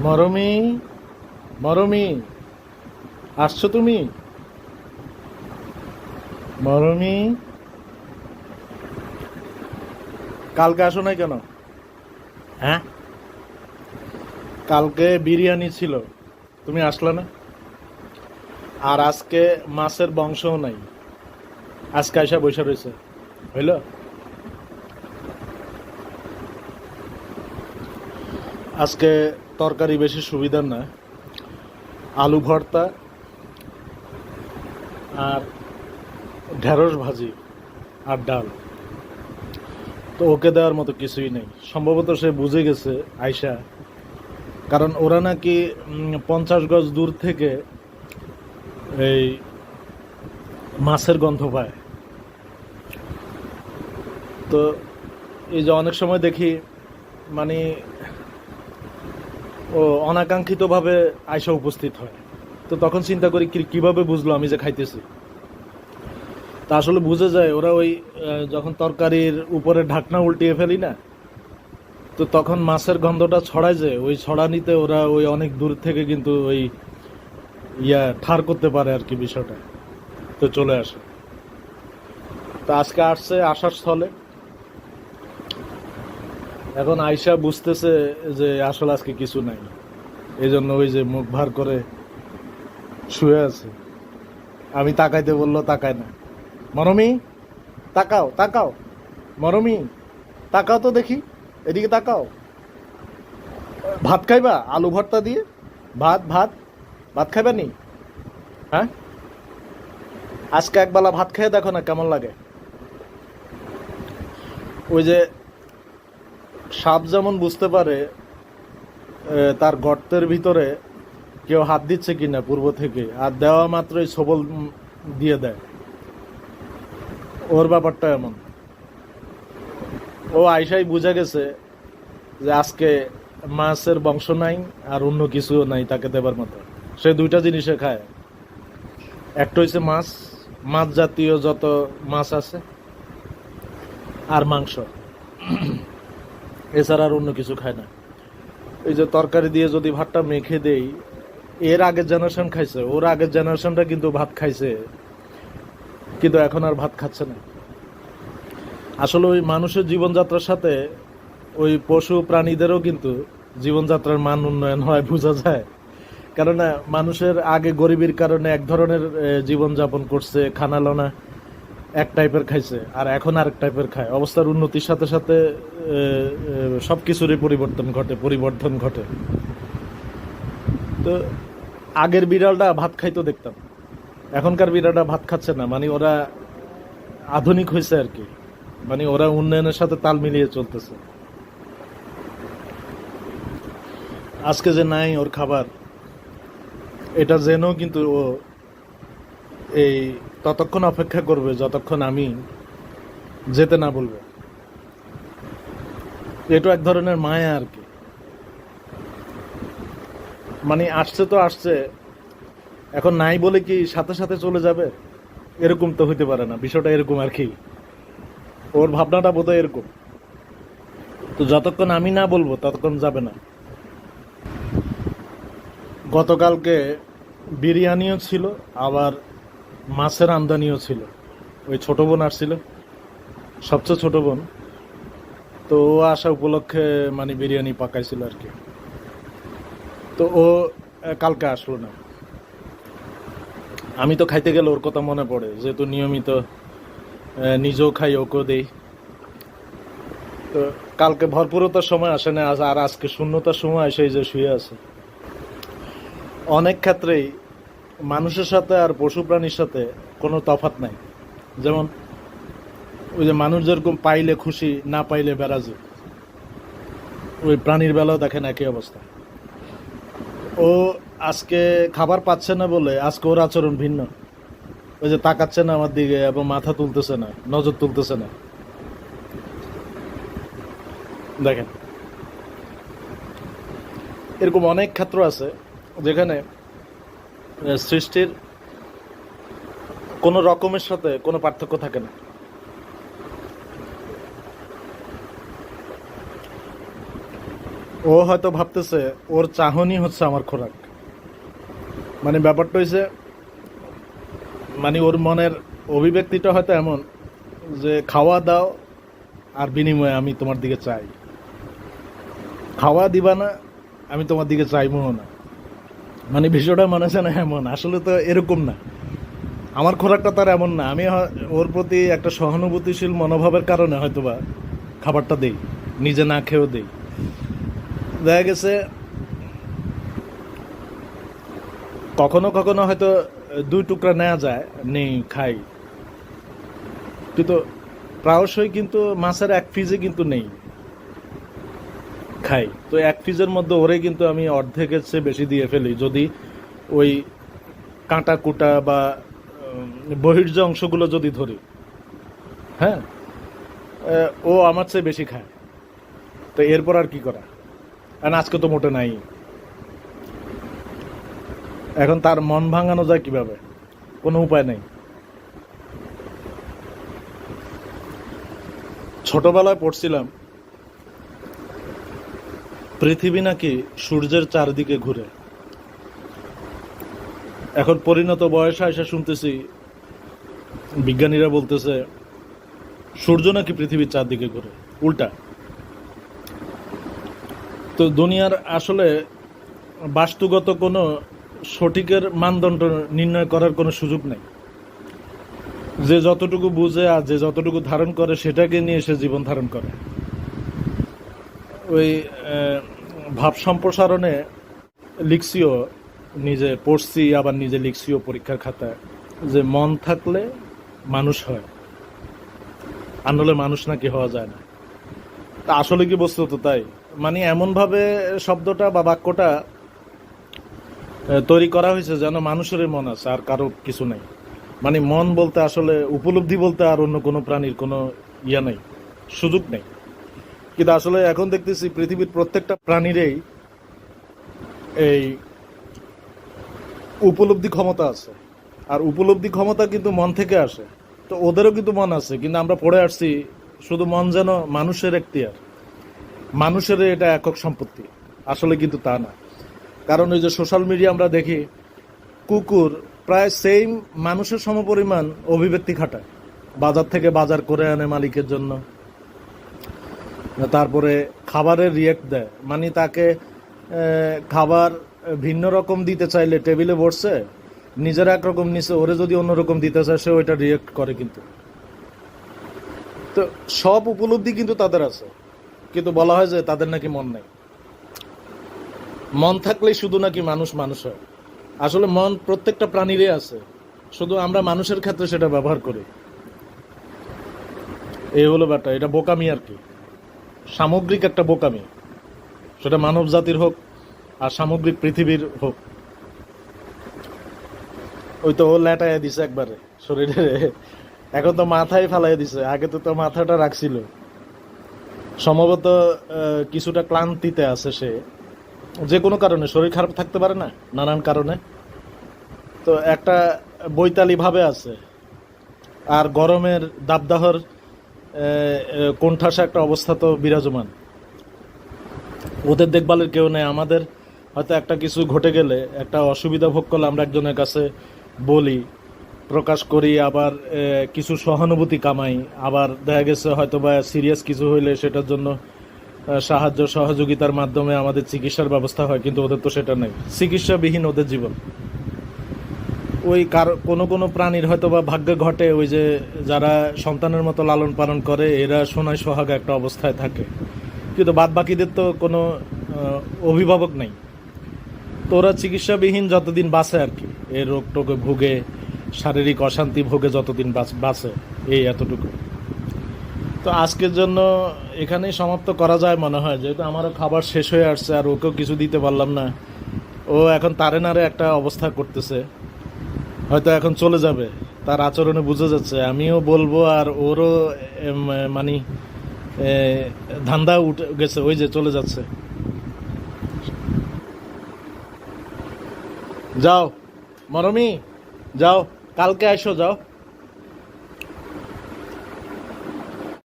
মরমি মরমি আসছো তুমি? মরমি কালকে আসো নাই কেন? হ্যাঁ? কালকে বিরিয়ানি ছিল তুমি আসলে না? আর আজকে মাছের বংশও নাই। আজকে আইসা বৈশা রয়েছে হইল? আজকে তরকারি বেশি সুবিধার না। আলু ভর্তা আর ঢেঁড়স ভাজি আর ডাল। তো ওকে দেওয়ার মতো কিছুই নেই। সম্ভবত সে বুঝে গেছে আয়সা কারণ ওরা নাকি পঞ্চাশ গজ দূর থেকে এই মাছের গন্ধ পায়। তো এই যে অনেক সময় দেখি মানে ও অনাকাঙ্ক্ষিতভাবে আয়সা উপস্থিত হয়। তো তখন চিন্তা করি কীভাবে বুঝলো আমি যে খাইতেছি? তা আসলে বুঝে যায়, ওরা ওই যখন তরকারির উপরে ঢাকনা উল্টিয়ে ফেলি না, তো তখন মাছের গন্ধটা ছড়ায় যে, ওই ছড়ানিতে ওরা ওই অনেক দূর থেকে কিন্তু ওই ইয়া ঠার করতে পারে আর কি বিষয়টা। তো চলে আসে। তো আজকে আসছে আসার স্থলে। এখন আয়সা বুঝতেছে যে আসলে আজকে কিছু নাই। এই জন্য ওই যে মুখ ভার করে শুয়ে আছে। আমি তাকাইতে বলল, তাকায় না। মরমি, তাকাও তাকাও। মরমি, তাকাও তো দেখি। এদিকে তাকাও। ভাত খাইবা? আলু ভর্তা দিয়ে? ভাত ভাত। ভাত খাইবা নি? হ্যাঁ? আজকে একবেলা ভাত খেয়ে দেখো না কেমন লাগে। ওই যে সাপ যেমন বুঝতে পারে তার গর্তের ভিতরে কেউ হাত দিচ্ছে কিনা পূর্ব থেকে, আর দেওয়া মাত্রই সবল দিয়ে দেয়। ওর ব্যাপারটা এমন। ও আইসাই বুঝে গেছে যে আজকে মাছের বংশ নাই আর অন্য কিছু নাই তাকে দেবার মতো। সে দুইটা জিনিসে খায়। একটা হচ্ছে মাছ মাছ জাতীয় যত মাছ আছে, আর মাংস। এছাড়া আর অন্য কিছু খায় না। এই যে তরকারি দিয়ে যদি ভাতটা মেখে দেই, এর আগের জেনারেশন খাইছে, ওর আগের জেনারেশনটা কিন্তু ভাত খাইছে, কিন্তু এখন আর ভাত খাচ্ছে না। আসলে ওই মানুষের জীবনযাত্রার সাথে ওই পশু প্রাণীদেরও কিন্তু জীবনযাত্রার মান উন্নয়ন হয়, বোঝা যায়। কেননা মানুষের আগে গরিবের কারণে এক ধরনের জীবনযাপন করছে খানালোনা এক টাইপের খাইছে, আর এখন আরেক টাইপের খায়। অবস্থার উন্নতির সাথে সাথে সব কিছুরই পরিবর্তন ঘটে পরিবর্তন ঘটে। তো আগের বিড়ালটা ভাত খাইতো দেখতাম। এখনকার বিড়ালটা ভাত খাচ্ছে না মানে ওরা আধুনিক হয়েছে আর কি। মানে ওরা উন্নয়নের সাথে তাল মিলিয়ে চলতেছে। আজকে যে নাই ওর খাবার, এটা জেনেও কিন্তু ও এই ততক্ষণ অপেক্ষা করবে যতক্ষণ আমি যেতে না বলব। এটা এক ধরনের মায়া আর কি। মানে আসছে তো আসছে, এখন নাই বলে কি সাথে সাথে চলে যাবে? এরকম তো হইতে পারে না, বিষয়টা এরকম আর কি। ওর ভাবনাটা বোধহয় এরকম। তো যতক্ষণ আমি না বলব, ততক্ষণ যাবে না। গতকালকে বিরিয়ানিও ছিল, আবার মাছের আমদানিও ছিল। ওই ছোট বোন আসছিল। সবচেয়ে ছোট বোন। তো ও আসা উপলক্ষে মানে বিরিয়ানি পাকাইছিল আর কি। তো ও কালকে আসলো না। আমি তো খাইতে গেলে ওর কথা মনে পড়ে, যেহেতু নিয়মিত নিজেও খাই, ওকেও দেই। তো কালকে ভরপুরতার সময় আসে না, আর আজকে শূন্যতার সময় এসে যে শুয়ে আছে। অনেক ক্ষেত্রেই মানুষের সাথে আর পশু প্রাণীর সাথে কোনো তফাৎ নাই। যেমন ওই যে মানুষ যেরকম পাইলে খুশি, না পাইলে বেড়াজে ওই প্রাণীর বেলাও দেখেন একই অবস্থা। ও আজকে খাবার পাচ্ছে না বলে আজকে ওর আচরণ ভিন্ন। ওই যে তাকাচ্ছে না আমার দিকে এবং মাথা তুলতেছে না, নজর তুলতেছে না। দেখেন। এরকম অনেক ক্ষেত্র আছে যেখানে সৃষ্টির কোনো রকমের সাথে কোনো পার্থক্য থাকে না। ও হয়তো ভাবতেছে, ওর চাহনি হচ্ছে আমার খোরাক। মানে ব্যাপারটা হয়েছে মানে ওর মনের অভিব্যক্তিটা হয়তো এমন যে খাওয়া দাও আর বিনিময়ে আমি তোমার দিকে চাই। খাওয়া দিবা না, আমি তোমার দিকে চাইব না। মানে বিষয়টা মনে হচ্ছে না এমন। আসলে তো এরকম না। আমার খোরাকটা তার এমন না। আমি ওর প্রতি একটা সহানুভূতিশীল মনোভাবের কারণে হয়তোবা খাবারটা দেই, নিজে না খেয়েও দেই। দেখা গেছে, কখনো কখনো হয়তো দুই টুকরা নেওয়া যায়, নেই, খাই। কিন্তু প্রায়শই কিন্তু মাছের এক পিসে কিন্তু নেই। খাই। তো এক পিসের মধ্যে ওরে কিন্তু আমি অর্ধেকের চেয়ে বেশি দিয়ে ফেলি। যদি ওই কাঁটা কুটা বা বহির্য অংশগুলো যদি ধরি। হ্যাঁ? ও আমার চেয়ে বেশি খায়। তো এরপর আর কি করা? আর আজকে তো মোটে নাই। এখন তার মন ভাঙানো যায় কীভাবে? কোনো উপায় নেই। ছোটবেলায় পড়ছিলাম পৃথিবী নাকি সূর্যের চারদিকে ঘুরে? এখন পরিণত বয়সে এসে শুনতেছি, বিজ্ঞানীরা বলতেছে, সূর্য নাকি পৃথিবীর চারদিকে ঘুরে? উল্টা। তো দুনিয়ার আসলে বাস্তুগত কোনো সঠিকের মানদণ্ড নির্ণয় করার কোনো সুযোগ নেই। যে যতটুকু বুঝে আর যে যতটুকু ধারণ করে, সেটাকে নিয়ে সে জীবন ধারণ করে। ওই ভাব সম্প্রসারণে লিখছিও, নিজে পড়ছি, আবার নিজে লিখছিও পরীক্ষার খাতায়, যে মন থাকলে মানুষ হয়, আর মানুষ নাকি হওয়া যায় না। তা আসলে কি বস্তু তো তাই? মানে এমনভাবে শব্দটা বা বাক্যটা তৈরি করা হয়েছে যেন মানুষেরই মন আছে, আর কারও কিছু নেই। মানে মন বলতে আসলে, উপলব্ধি বলতে আর অন্য কোনো প্রাণীর কোনো ইয়া নেই, সুযোগ নেই। কিন্তু আসলে এখন দেখতেছি পৃথিবীর প্রত্যেকটা প্রাণীরই এই উপলব্ধি ক্ষমতা আছে। আর উপলব্ধি ক্ষমতা কিন্তু মন থেকে আসে। তো ওদেরও কিন্তু মন আছে, কিন্তু আমরা পড়ে আসছি শুধু মন যেন মানুষের এখতিয়ার। মানুষের এটা একক সম্পত্তি। আসলে কিন্তু তা না। কারণ ওই যে সোশ্যাল মিডিয়া আমরা দেখি, কুকুর প্রায় সেম মানুষের সমপরিমাণ অভিব্যক্তি খাটায়। বাজার থেকে বাজার করে আনে মালিকের জন্য। তারপরে খাবারের রিয়েক্ট দেয়। মানে তাকে খাবার ভিন্ন রকম দিতে চাইলে টেবিলে বসছে, নিজের একরকম নিচে ওরে যদি অন্যরকম দিতে চায় সে ওইটা রিয়েক্ট করে কিন্তু। তো সব উপলব্ধি কিন্তু তাদের আছে। কিন্তু বলা হয় যে তাদের নাকি মন নেই। মন থাকলেই শুধু নাকি মানুষ মানুষ হয়। আসলে মন প্রত্যেকটা প্রাণীরই আছে। শুধু আমরা মানুষের ক্ষেত্রে সেটা ব্যবহার করি। এই হলো ব্যাটা এটা বোকামি আর কি। সামগ্রিক একটা বোকামি। সেটা মানব জাতির হোক আর সামগ্রিক পৃথিবীর হোক। ওই তো ও ল্যাটায় দিছে একবারে শরীরে। এখন তো মাথায় ফালাই দিছে। আগে তো তো মাথাটা রাখছিল। সম্ভবত কিছুটা ক্লান্তিতে আছে সে। যে কোনো কারণে। শরীর খারাপ থাকতে পারে না, নানান কারণে। তো একটা বৈতালি ভাবে আছে। আর গরমের দাবদাহর কোণঠাসা একটা অবস্থা তো বিরাজমান। ওদের দেখভালের কেউ নেই। আমাদের হয়তো একটা কিছু ঘটে গেলে, একটা অসুবিধা ভোগ করলে আমরা একজনের কাছে বলি, প্রকাশ করি, আবার কিছু সহানুভূতি কামাই। আবার দেখা গেছে হয়তো বা সিরিয়াস কিছু হইলে সেটার জন্য সাহায্য, সহযোগিতার মাধ্যমে আমাদের চিকিৎসার ব্যবস্থা হয়, কিন্তু ওদের তো সেটা নেই। চিকিৎসাবিহীন ওদের জীবন। ওই কার, কোনো কোনো প্রাণীর হয়তো বা ভাগ্যে ঘটে ওই যে যারা সন্তানের মতো লালন পালন করে, এরা সোনায় সোহাগা একটা অবস্থায় থাকে। কিন্তু বাদ বাকিদের তো কোনো অভিভাবক নেই। তো ওরা চিকিৎসাবিহীন যতদিন বাঁচে আর কি। এই রোগ টোগে ভুগে, শারীরিক অশান্তি ভোগে যতদিন বাঁচে, এই এতটুকু। তো আজকের জন্য এখানেই সমাপ্ত করা যায় মনে হয়। যেহেতু আমারও খাবার শেষ হয়ে আসছে আর ওকেও কিছু দিতে পারলাম না, ও এখন তারে নারে একটা অবস্থা করতেছে। হয়তো এখন চলে যাবে। তার আচরণে বুঝে যাচ্ছে। আমিও বলব আর ওরও মানে ধান্দা উঠে গেছে, ওই যে চলে যাচ্ছে। যাও। মরমি, যাও। কালকে এসো, যাও।